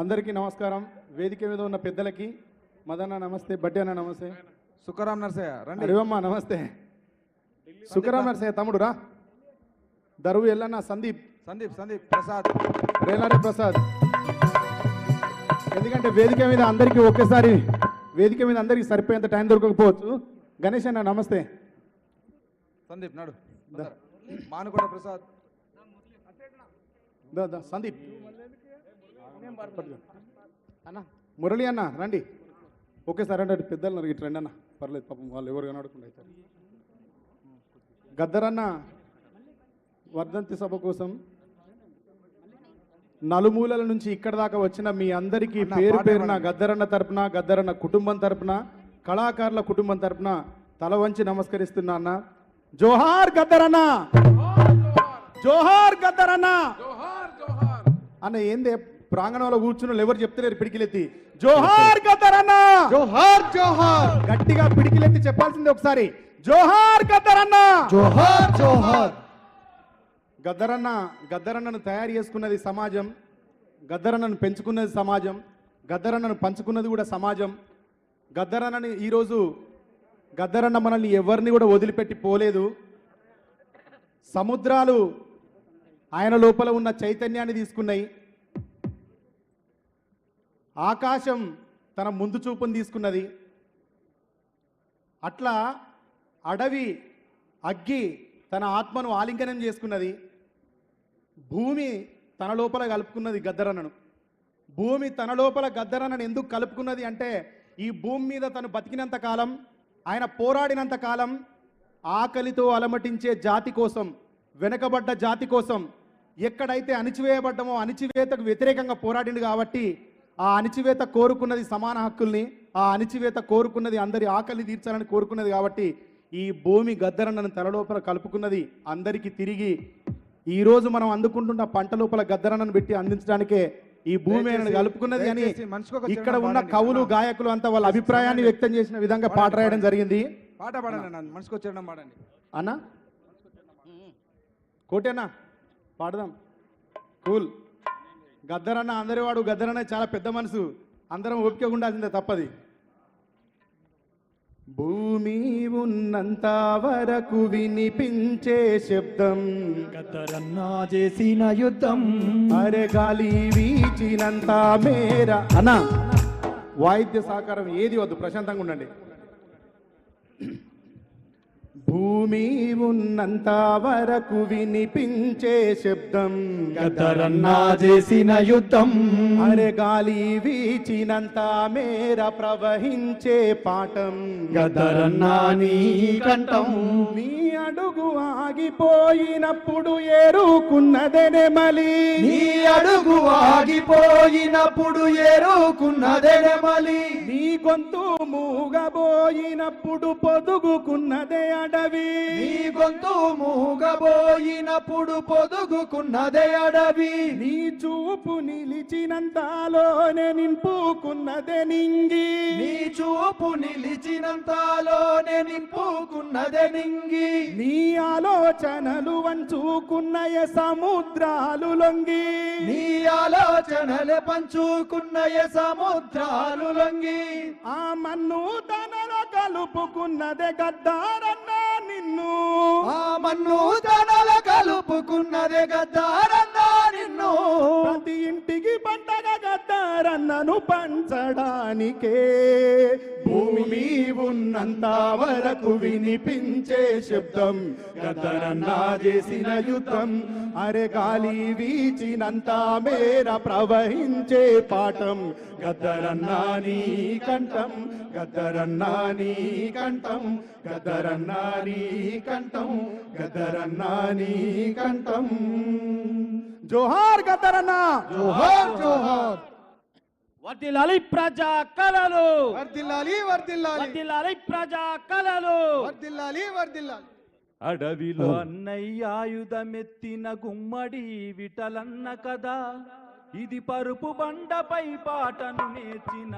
అందరికీ నమస్కారం. వేదిక మీద ఉన్న పెద్దలకి మదన్న నమస్తే బట్టి అన్న నమస్తే. సుఖరాం నర్సయ్య రండి. అరివమ్మ నమస్తే. సుఖరామ్ నరసయ్య తమ్ముడు రా దరువు ఎల్లన్న సందీప్. సందీప్ సందీప్ ప్రసాద్. రేలారి ప్రసాద్. ఎందుకంటే వేదిక మీద అందరికీ ఒకేసారి వేదిక మీద అందరికీ సరిపోయేంత టైం దొరకకపోవచ్చు. గణేష్ అన్న నమస్తే. సందీప్ నాడు. మానుకోట ప్రసాద్. సందీప్. అన్న. మురళి అన్న రండి. ఒకేసారి అంటే పెద్దలు ఇటు రండి అన్న పర్లేదు పాపం వాళ్ళు ఎవరు కనడకుండా అవుతారు గద్దరన్న వర్ధంతి సభ కోసం నలుమూలల నుంచి ఇక్కడ దాకా వచ్చిన మీ అందరికీ పేరు పేరున. గద్దరన్న తరపున గద్దరన్న కుటుంబం తరపున కళాకారుల కుటుంబం తరపున తల వంచి నమస్కరిస్తున్నా అన్న. జోహార్ గద్దరన్న జోహార్ గద్దరన్న అన్న ఏందే? ప్రాంగణంలో కూర్చున్న ఎవరు చెప్తలేరు పిడికిలెత్తి. జోహార్ గద్దరన్న జోహార్ జోహార్! గట్టిగా పిడికిలెత్తి చెప్పాల్సింది ఒకసారి. జోహార్ గద్దరన్న జోహార్ జోహార్! గద్దరన్న గద్దరన్నను తయారు చేసుకున్నది సమాజం. గద్దరన్నను పెంచుకున్నది సమాజం. గద్దరన్నను పంచుకున్నది కూడా సమాజం. గద్దరన్నని ఈరోజు గద్దరన్న మనల్ని ఎవరిని కూడా వదిలిపెట్టి పోలేదు. సముద్రాలు ఆయన లోపల ఉన్న చైతన్యాన్ని తీసుకున్నాయి. ఆకాశం తన ముందు చూపును తీసుకున్నది. అట్లా అడవి అగ్గి తన ఆత్మను ఆలింగనం చేసుకున్నది. భూమి తన లోపల కలుపుకున్నది గద్దరన్నను. భూమి తన లోపల గద్దరన్నను ఎందుకు కలుపుకున్నది అంటే ఈ భూమి మీద తను బతికినంత కాలం ఆయన పోరాడినంత కాలం ఆకలితో అలమటించే జాతి కోసం వెనకబడ్డ జాతి కోసం ఎక్కడైతే అణిచివేయబడ్డమో అణిచివేతకు వ్యతిరేకంగా పోరాడిండు కాబట్టి ఆ అణిచివేత కోరుకున్నది సమాన హక్కుల్ని ఆ అణిచివేత కోరుకున్నది అందరి ఆకలి తీర్చాలని కోరుకున్నది కాబట్టి ఈ భూమి గద్దరన్నను తల లోపల కలుపుకున్నది అందరికీ తిరిగి ఈ రోజు మనం అందుకుంటున్న పంట లోపల గద్దరన్నను పెట్టి అందించడానికే ఈ భూమి కలుపుకున్నది అని ఇక్కడ ఉన్న. కవులు. గాయకులు అంతా వాళ్ళ అభిప్రాయాన్ని వ్యక్తం చేసిన విధంగా పాట రాయడం జరిగింది. పాట పాడండి మనసుకు వచ్చేయడం పాడండి అన్నా? కోటేనా పాడదాం. కూల్. గద్దరన్న అందరి వాడు గద్దరన్న చాలా పెద్ద మనసు. అందరం ఓపిక ఉండాల్సిందే తప్పది. భూమి ఉన్నంత వరకు వినిపించే శబ్దం. గద్దరన్నా చేసిన యుద్ధం. అరే గాలి వీచినంత మేర. అన్నా వాయిద్య సహకారం ఏది వద్దు ప్రశాంతంగా ఉండండి. భూమి ఉన్నంత వరకు వినిపించే శబ్దం గదరన్నా చేసిన యుద్ధం. అరే గాలి వీచినంత మేర ప్రవహించే పాఠం. గద్దరన్నా నీ కంఠం. నీ అడుగు ఆగిపోయినప్పుడు ఏరుకున్నదే నెమలి నీ అడుగు ఆగిపోయినప్పుడు ఏరుకున్నదే మలి. నీ గొంతు మూగబోయినప్పుడు పొదుగుకున్నదే అడవి. నీ గొంతు మూగబోయినప్పుడు పొదుగుకున్నదే అడవి. నీ చూపు నిలిచినంతలోనే నింపుకున్నదే నింగి. నీ చూపు నిలిచినంతలోనే నింపుకున్నదే నింగి. నీ ఆలోచనలు వంచుకున్నయ సముద్రాలు లొంగి. నీ ఆలోచనలే పంచుకున్నయ సముద్రాలు లొంగి. ఆ మన్ను తనలో కలుపుకున్నదే గద్దారన్న నిన్ను. ఆ మన్ను తనల కలుపుకున్నదే గద్దారన్నా నిన్ను. ప్రతి ఇంటికి Canada గద్దారన్నను పంచడానికే. భూమి ఉన్నంత వరకు వినిపించే శబ్దం గద్దరన్నా చేసిన యుద్ధం. అరే గాలి వీచినంత మేర ప్రవహించే పాఠం గద్దరన్నా నీ కంఠం గద్దరన్నా నీ కంఠం గద్దరన్నా నీ కంఠం గద్దరన్నా నీ కంఠం. జోహార్ గద్దరన్నా జోహార్ జోహార్. వర్దిల్లాలి ప్రజా కళలు. వర్దిల్లాలి వర్దిల్లాలి వర్దిల్లాలి ప్రజా కళలు. వర్దిల్లాలి వర్దిల్లాలి అడవిలో అన్నయ్య ఆయుధమెత్తిన గుమ్మడి విటలన్న కదా ఇది పరుపు బండపై పాటను నేర్చిన